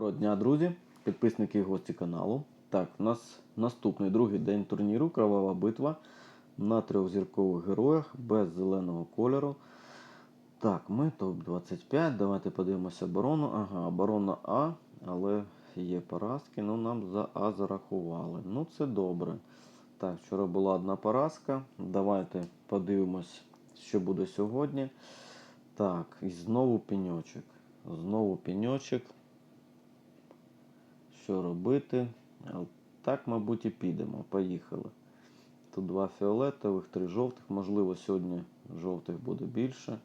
Доброго дня, друзі, підписники і гості каналу. Так, у нас наступний другий день турніру Кровава битва на трьохзіркових героях без зеленого кольору. Так, ми топ-25. Давайте подивимося оборону. Ага, оборона А, але є поразки. Ну, нам за А зарахували. Ну, це добре. Так, вчора була одна поразка. Давайте подивимось, що буде сьогодні. Так, і знову пеньочок. Знову пеньочок. Що робити? Так, мабуть, і підемо. Поїхали. Тут два фіолетових, три жовтих. Можливо, сьогодні жовтих буде більше.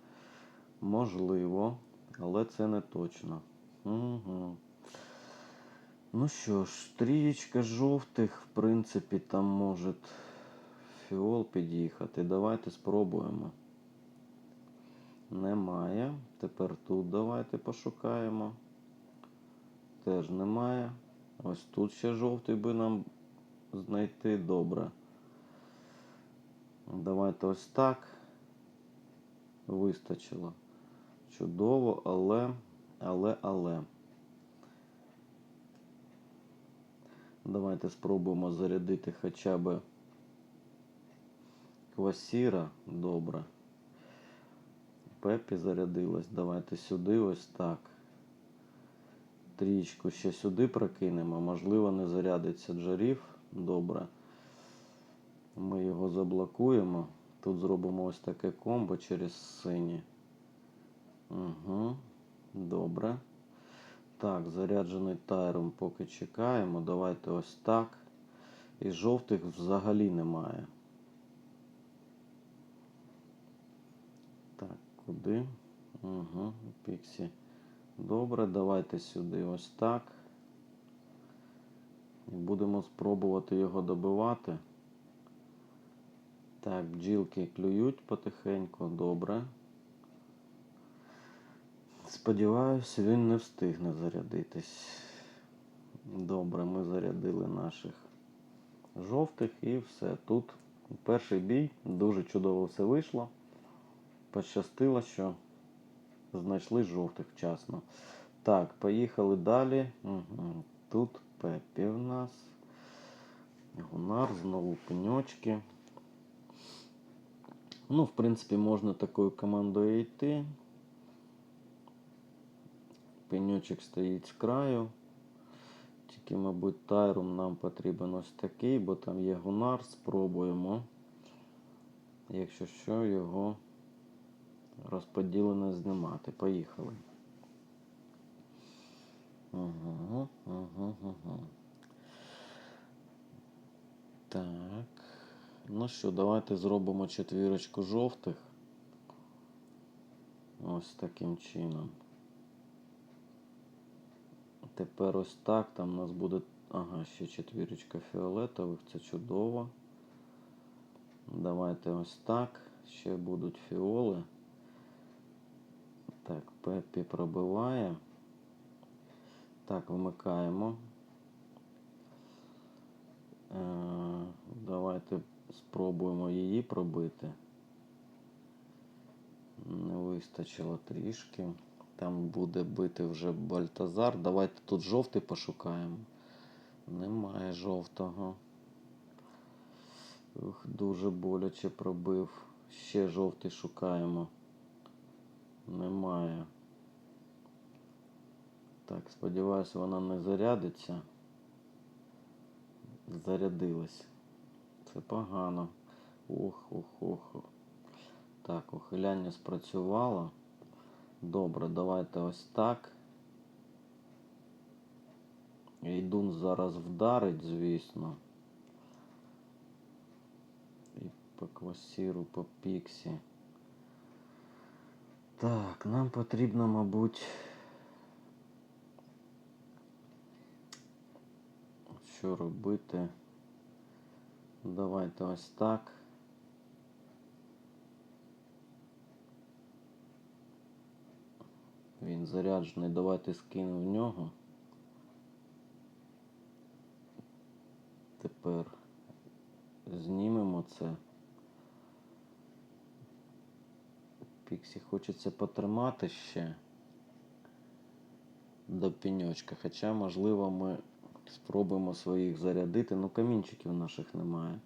Можливо, але це не точно. Угу. Ну що ж, трієчка жовтих, в принципі, там може фіол під'їхати. Давайте спробуємо. Немає. Тепер тут давайте пошукаємо. Теж немає. Ось тут ще жовтий би нам знайти добре. Давайте ось так. Вистачило. Чудово, але, але, але. Давайте спробуємо зарядити хоча б квасіра. Добре. Пепі зарядилась. Давайте сюди ось так. Трічку ще сюди прокинемо. Можливо, не зарядиться джарів. Добре. Ми його заблокуємо. Тут зробимо ось таке комбо через сині. Угу. Добре. Так, заряджений тайром поки чекаємо. Давайте ось так. І жовтих взагалі немає. Так, куди? Угу, Піксі. Добре, давайте сюди ось так. І будемо спробувати його добивати. Так, бджілки клюють потихеньку, добре. Сподіваюся, він не встигне зарядитись. Добре, ми зарядили наших жовтих і все. Тут перший бій, дуже чудово все вийшло. Пощастило, що знайшли жовтих вчасно. Так, поїхали далі. Угу. Тут Пепі в нас. Гунар, знову пеньочки. Ну, в принципі, можна такою командою йти. Пеньочок стоїть з краю. Тільки, мабуть, тайрум нам потрібен ось такий, бо там є гунар, спробуємо. Якщо що, його розподілене знімати. Поїхали. Так. Ну що, давайте зробимо четвірочку жовтих. Ось таким чином. Тепер ось так. Там у нас буде. Ага, ще четвірочка фіолетових, це чудово. Давайте ось так. Ще будуть фіоли. Так, Пеппі пробиває. Так, вмикаємо. Е, Давайте спробуємо її пробити. Не вистачило трішки. Там буде бити вже Бальтазар. Давайте тут жовтий пошукаємо. Немає жовтого. Ух, дуже боляче пробив. Ще жовтий шукаємо. Немає. Так, сподіваюся, вона не зарядиться. Зарядилась. Це погано. Ох, ох, ох. Так, ухиляння спрацювало. Добре, давайте ось так. Йдун зараз вдарить, звісно. І по квасіру, по піксі. Так, нам потрібно, мабуть. Що робити? Давайте ось так. Він заряджений, давайте скинемо в нього. Тепер знімемо це. Піксі хочеться потримати ще. до піньочка. Хоча, можливо, ми спробуємо своїх зарядити. Ну, камінчиків наших немає.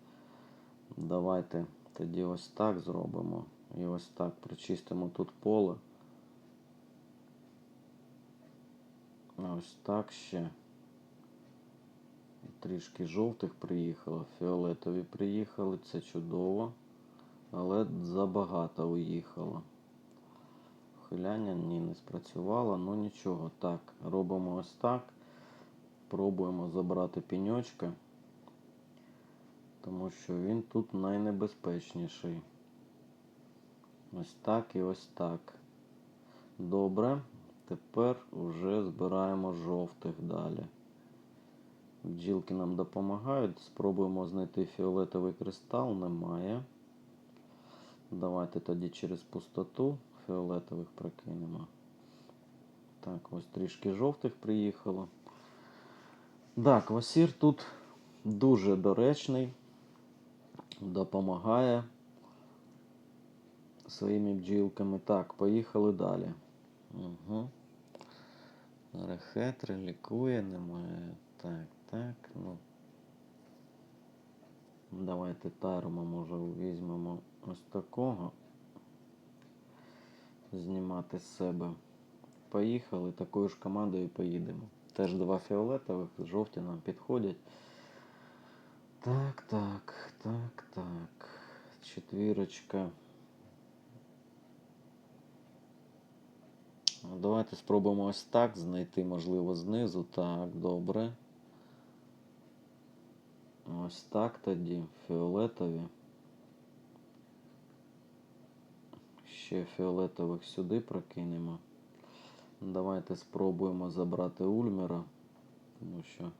Давайте тоді ось так зробимо. І ось так прочистимо тут поле. Ось так ще. Трішки жовтих приїхало, фіолетові приїхали, це чудово. Але забагато уїхало. Хиляння ні, не спрацювало, ну нічого. Так, робимо ось так. Пробуємо забрати піньочка, тому що він тут найнебезпечніший. Ось так і ось так. Добре. Тепер вже збираємо жовтих далі. Бджілки нам допомагають. Спробуємо знайти фіолетовий кристал. Немає. Давайте тоді через пустоту фіолетових прокинемо. Так, ось трішки жовтих приїхало. Так, квасір тут дуже доречний, допомагає своїми бджілками. Так, поїхали далі. Угу. Рехетри лікує, немає. Так, так, ну. Давайте тарма, може, візьмемо ось такого. Знімати з себе. Поїхали, такою ж командою поїдемо. Теж два фіолетових, жовті нам підходять. Так, так, так, так. Четвірочка. Давайте спробуємо ось так знайти, можливо, знизу. Так, добре. Ось так тоді. Фіолетові. Ще фіолетових сюди прокинемо. Давайте спробуємо забрати Ульмера, тому що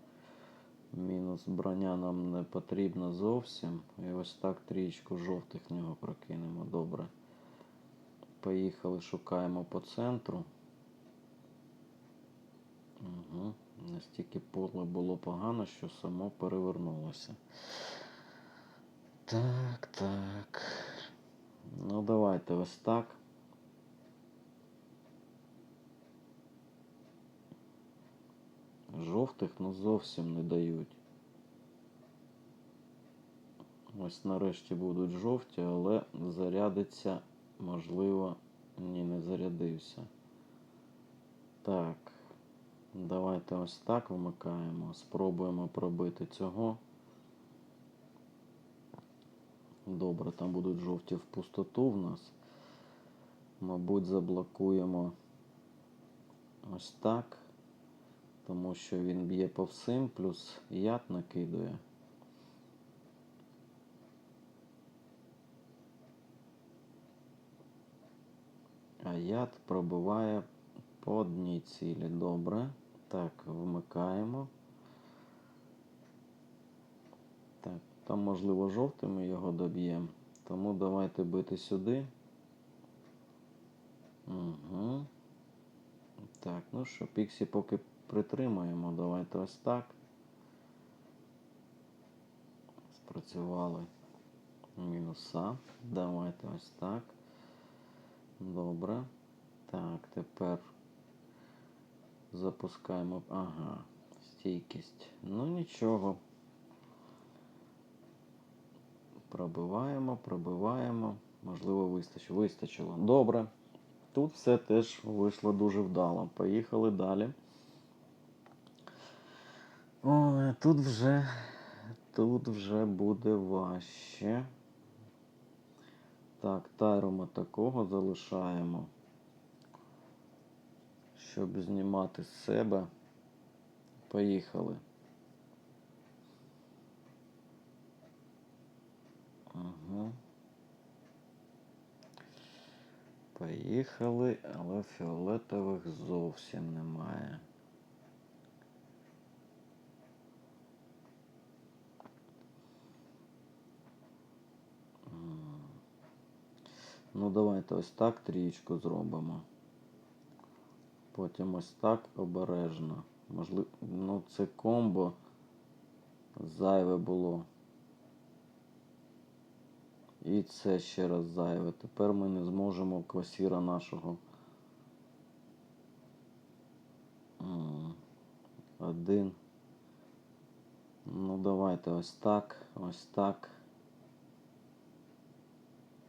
мінус броня нам не потрібна зовсім. І ось так трієчку жовтих в нього прокинемо. Добре. Поїхали, шукаємо по центру. Угу. Настільки поле було погано, що само перевернулося. Так, так. Ну, давайте ось так. Жовтих ну зовсім не дають. Ось нарешті будуть жовті, але зарядиться, можливо, ні, не зарядився. Так, давайте ось так вмикаємо. Спробуємо пробити цього. Добре, там будуть жовті в пустоту в нас. Мабуть, заблокуємо ось так, тому що він б'є по всім, плюс яд накидує. А яд пробиває по одній цілі. Добре. Так, вмикаємо. Так, там, можливо, жовтими його доб'ємо. Тому давайте бити сюди. Угу. Так, ну що, Піксі поки притримаємо. Давайте ось так. Спрацювали мінуса. Давайте ось так. Добре. Так, тепер запускаємо. Ага, стійкість. Ну нічого. Пробиваємо, пробиваємо. Можливо, вистачило. Вистачило. Добре. Тут все теж вийшло дуже вдало. Поїхали далі. Ой, тут вже, тут вже буде важче. Так, тайрома такого залишаємо. Щоб знімати з себе. Поїхали. Поїхали, але фіолетових зовсім немає. Ну, давайте ось так трієчку зробимо. Потім ось так обережно. Можливо, ну це комбо зайве було. І це ще раз зайве. Тепер ми не зможемо квасіра нашого Один. Ну, давайте ось так, ось так.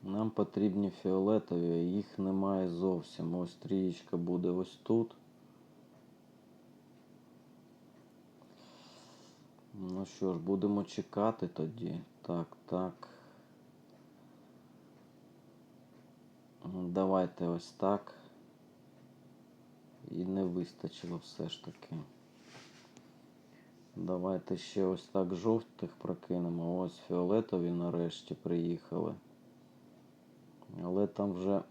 Нам потрібні фіолетові, їх немає зовсім. Ось трієчка буде ось тут. Ну що ж, будемо чекати тоді. Так, так. Давайте ось так. І не вистачило все ж таки. Давайте ще ось так жовтих прокинемо. Ось фіолетові нарешті приїхали. Але там вже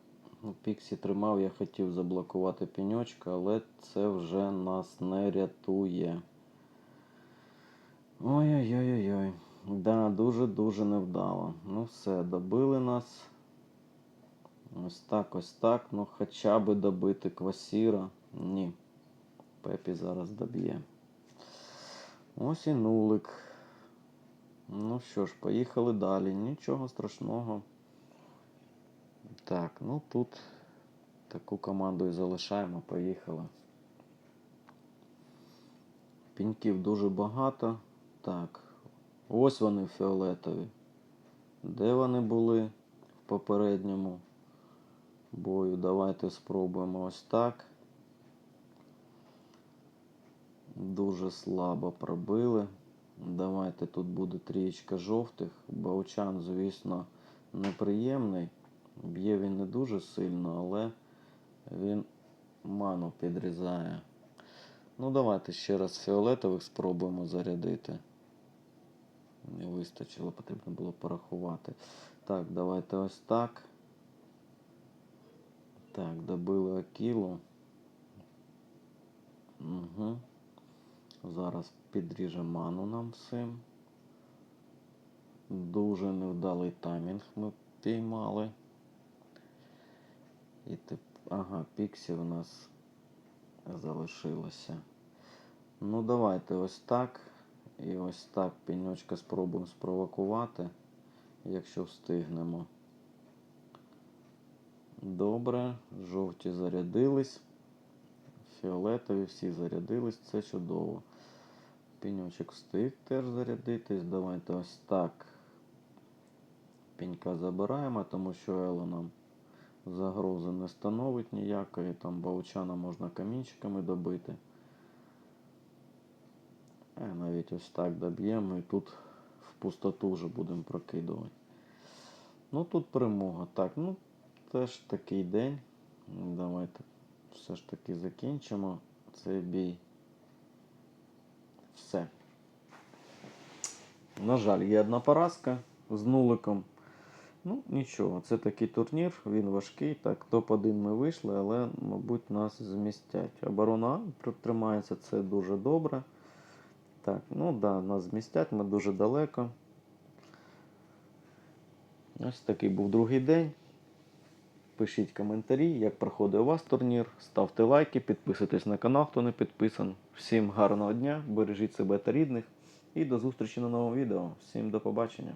ну, Піксі тримав, я хотів заблокувати пеньочка, але це вже нас не рятує. Ой-ой-ой-ой. Да, дуже-дуже невдало. Ну все, добили нас. Ось так, ось так. Ну хоча би добити квасіра. Ні. Пепі зараз доб'є. Ось і нулик. Ну що ж, поїхали далі. Нічого страшного. Так, ну тут таку команду і залишаємо. Поїхали. Піньків дуже багато. Так. Ось вони фіолетові. Де вони були в попередньому бою? Давайте спробуємо ось так. Дуже слабо пробили. Давайте тут буде трієчка жовтих. Баучан, звісно, неприємний. Б'є він не дуже сильно, але він ману підрізає. Ну, давайте ще раз фіолетових спробуємо зарядити. Не вистачило, потрібно було порахувати. Так, давайте ось так. Так, добили Акілу. Угу. Зараз підріже ману нам всім. Дуже невдалий таймінг ми піймали. І тип... Ага, Піксі у нас залишилося. Ну, давайте ось так. І ось так пеньочка спробуємо спровокувати, якщо встигнемо. Добре, жовті зарядились. Фіолетові всі зарядились, це чудово. Пеньочок встиг теж зарядитись. Давайте ось так. Пенька забираємо, тому що Ело нам загрози не становить ніякої. Там баучана можна камінчиками добити. А навіть ось так доб'ємо і тут в пустоту вже будемо прокидувати. Ну тут перемога. Так, ну теж такий день. Давайте все ж таки закінчимо цей бій. Все. На жаль, є одна поразка з нуликом. Ну, нічого, це такий турнір, він важкий. Так, топ-1 ми вийшли, але, мабуть, нас змістять. Оборона тримається, це дуже добре. Так, ну да, нас змістять, ми дуже далеко. Ось такий був другий день. Пишіть коментарі, як проходить у вас турнір. Ставте лайки, підписуйтесь на канал, хто не підписан. Всім гарного дня, бережіть себе та рідних. І до зустрічі на новому відео. Всім до побачення.